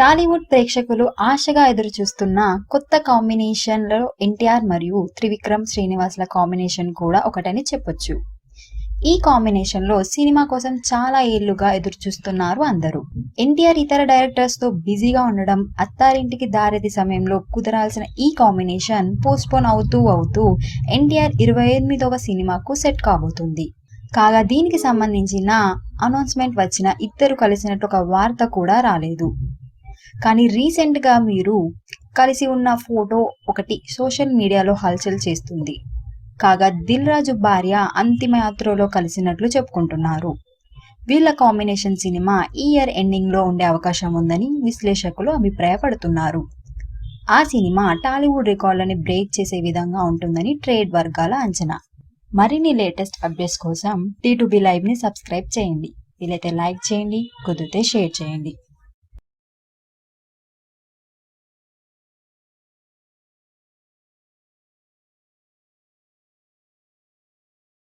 టాలీవుడ్ ప్రేక్షకులు ఆశగా ఎదురుచూస్తున్న కొత్త కాంబినేషన్లో ఎన్టీఆర్ మరియు త్రివిక్రమ్ శ్రీనివాస్ల కాంబినేషన్ కూడా ఒకటని చెప్పొచ్చు. ఈ కాంబినేషన్లో సినిమా కోసం చాలా ఏళ్ళుగా ఎదురు చూస్తున్నారు అందరూ. ఎన్టీఆర్ ఇతర డైరెక్టర్స్తో బిజీగా ఉండడం అత్తారింటికి దారేది సమయంలో కుదరాల్సిన ఈ కాంబినేషన్ పోస్ట్ పోన్ అవుతూ అవుతూ ఎన్టీఆర్ ఇరవై ఎనిమిదవ సినిమాకు సెట్ కాబోతుంది. కాగా దీనికి సంబంధించిన అనౌన్స్మెంట్ వచ్చిన ఇద్దరు కలిసినట్టు ఒక వార్త కూడా రాలేదు. కానీ రీసెంట్గా మీరు కలిసి ఉన్న ఫోటో ఒకటి సోషల్ మీడియాలో హల్చల్ చేస్తుంది. కాగా దిల్ రాజు భార్య అంతిమయాత్రలో కలిసినట్లు చెప్పుకుంటున్నారు. వీళ్ళ కాంబినేషన్ సినిమా ఈ ఇయర్ ఎండింగ్లో ఉండే అవకాశం ఉందని విశ్లేషకులు అభిప్రాయపడుతున్నారు. ఆ సినిమా టాలీవుడ్ రికార్డులని బ్రేక్ చేసే విధంగా ఉంటుందని ట్రేడ్ వర్గాల అంచనా. మరిన్ని లేటెస్ట్ అప్డేట్స్ కోసం టీ టు బి లైవ్ని సబ్స్క్రైబ్ చేయండి. వీలైతే లైక్ చేయండి కుదిరితే షేర్ చేయండి.